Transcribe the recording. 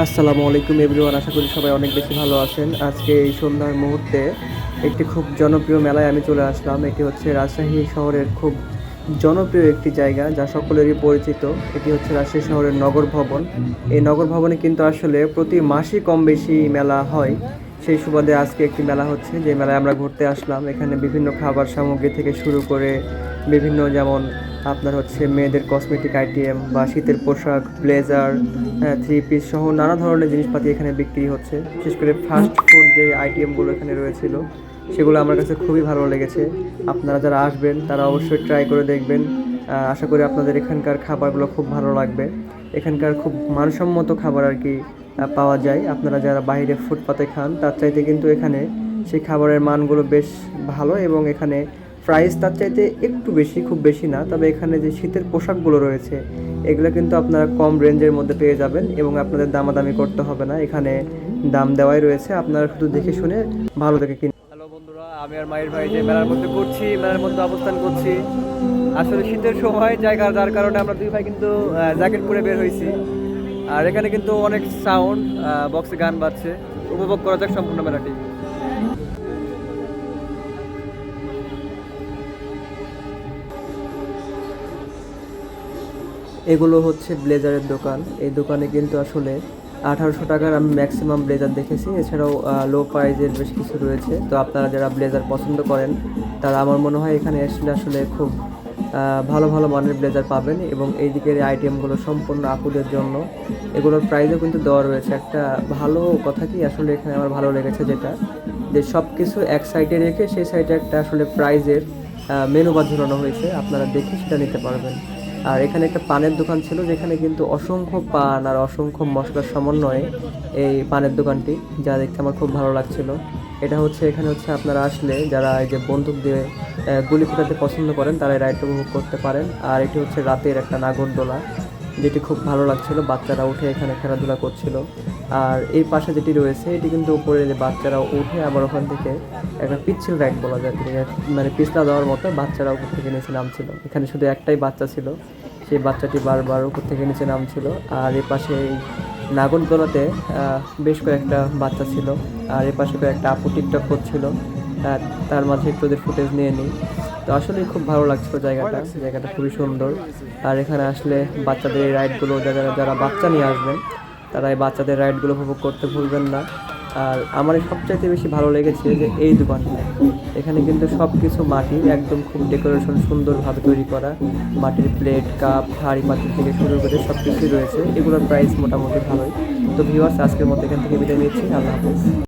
আসসালামু আলাইকুম এভরিওয়ান, আশা করি সবাই অনেক বেশি ভালো আছেন। আজকে এই সন্ধ্যার মুহূর্তে একটি খুব জনপ্রিয় মেলায় আমি চলে আসলাম। এটি হচ্ছে রাজশাহী শহরের খুব জনপ্রিয় একটি জায়গা, যা সকলেরই পরিচিত। এটি হচ্ছে রাজশাহী শহরের নগর ভবন। এই নগর ভবনে কিন্তু আসলে প্রতি মাসে কম বেশি মেলা হয়। সেই সুবাদে আজকে একটি মেলা হচ্ছে, যে মেলায় আমরা ঘুরতে আসলাম। এখানে বিভিন্ন খাবার সামগ্রী থেকে শুরু করে বিভিন্ন যেমন আপনার হচ্ছে মেয়েদের কসমেটিক আইটেম বা শীতের পোশাক ব্লেজার থ্রি পিস সহ নানা ধরনের জিনিসপাতি এখানে বিক্রি হচ্ছে। বিশেষ করে ফাস্ট ফুড যে আইটেমগুলো এখানে রয়েছিল, সেগুলো আমার কাছে খুবই ভালো লেগেছে। আপনারা যারা আসবেন, তারা অবশ্যই ট্রাই করে দেখবেন। আশা করি আপনাদের এখানকার খাবারগুলো খুব ভালো লাগবে। এখানকার খুব মানসম্মত খাবার আর কি পাওয়া যায়। আপনারা যারা বাইরে ফুটপাতে খান, তার চাইতে কিন্তু এখানে সেই খাবারের মানগুলো বেশ ভালো এবং এখানে প্রাইস তার চাইতে একটু বেশি, খুব বেশি না, তবে এখানে যে শীতের পোশাকগুলো রয়েছে, এগুলো কিন্তু আপনারা কম রেঞ্জের মধ্যে পেয়ে যাবেন এবং আপনাদের দামাদামি করতে হবে না। এখানে দাম দেওয়াই রয়েছে, আপনারা শুধু দেখে শুনে ভালো দেখে কিনে হ্যালো বন্ধুরা, আমি আর মায়ের ভাই যে মেলার মধ্যে ঘুরছি, মেলার মধ্যে অবস্থান করছি, আসলে শীতের সময় জায়গা, যার কারণে আমরা দুই ভাই কিন্তু জ্যাকেট পরে বের হয়েছি। আর এখানে কিন্তু অনেক সাউন্ড বক্সে গান বাজছে, উপভোগ করা যাক সম্পূর্ণ মেলাটি। এগুলো হচ্ছে ব্লেজারের দোকান। এই দোকানে কিন্তু আসলে আঠারোশো টাকার আমি ম্যাক্সিমাম ব্লেজার দেখেছি। এছাড়াও লো প্রাইজের বেশ কিছু রয়েছে। তো আপনারা যারা ব্লেজার পছন্দ করেন, তারা আমার মনে হয় এখানে আসলে আসলে খুব ভালো ভালো মানের ব্লেজার পাবেন এবং এই দিকের আইটেমগুলো সম্পূর্ণ আপুদের জন্য। এগুলোর প্রাইসও কিন্তু দেওয়া রয়েছে। একটা ভালো কথা কি, আসলে এখানে আমার ভালো লেগেছে যেটা, যে সব কিছু এক সাইডে রেখে সেই সাইডে একটা আসলে প্রাইজের মেনু বা ঝুলানো হয়েছে। আপনারা দেখে সেটা নিতে পারবেন। আর এখানে একটা পানের দোকান ছিল যেখানে কিন্তু অসংখ্য পান আর অসংখ্য মশলার সমন্বয়ে এই পানের দোকানটি, যা দেখতে আমার খুব ভালো লাগছিল। এটা হচ্ছে, এখানে হচ্ছে আপনারা আসলে যারা এই যে বন্দুক দিয়ে গুলি ফোটাতে পছন্দ করেন, তারা এই রাইডটা উপভোগ করতে পারেন। আর এটি হচ্ছে রাতের একটা নাগরদোলা। যেটি খুব ভালো লাগছিল, বাচ্চারা উঠে এখানে খেলাধুলা করছিল। আর এই পাশে যেটি রয়েছে, এটি কিন্তু উপরে যে বাচ্চারা উঠে আবার ওখান থেকে একটা পিচ্ছিল র্যাক বলা যায় মানে পিছলা দেওয়ার মতো বাচ্চারা উপর থেকে নিচে নামছিল। এখানে শুধু একটাই বাচ্চা ছিল, সেই বাচ্চাটি বারবার উপর থেকে নিচে নামছিল। আর এই পাশে এই নাগরদোলাতে বেশ কয়েকটা বাচ্চা ছিল। আর এই পাশে কয়েকটা আপু টিকটক করছিল। তার মাঝে একটু ওদের ফুটেজ নিয়ে নিই। তো আসলে খুব ভালো লাগছিল জায়গাটা। জায়গাটা খুবই সুন্দর। আর এখানে আসলে বাচ্চাদের এই রাইডগুলো যারা যারা বাচ্চা নিয়ে আসবেন, তারা এই বাচ্চাদের রাইডগুলো উপভোগ করতে ভুলবেন না। আর আমার সবচাইতে বেশি ভালো লেগেছে যে এই দোকানটা। এখানে কিন্তু সব কিছু মাটি, একদম খুব ডেকোরেশন সুন্দরভাবে তৈরি করা। মাটির প্লেট কাপ হাঁড়ি পাতিল থেকে শুরু করে সব কিছুই রয়েছে। এগুলোর প্রাইস মোটামুটি ভালোই। তো ভিউয়ার্স আজকের মতো এখান থেকে বিদায় নিচ্ছি। আল্লাহ হাফিজ।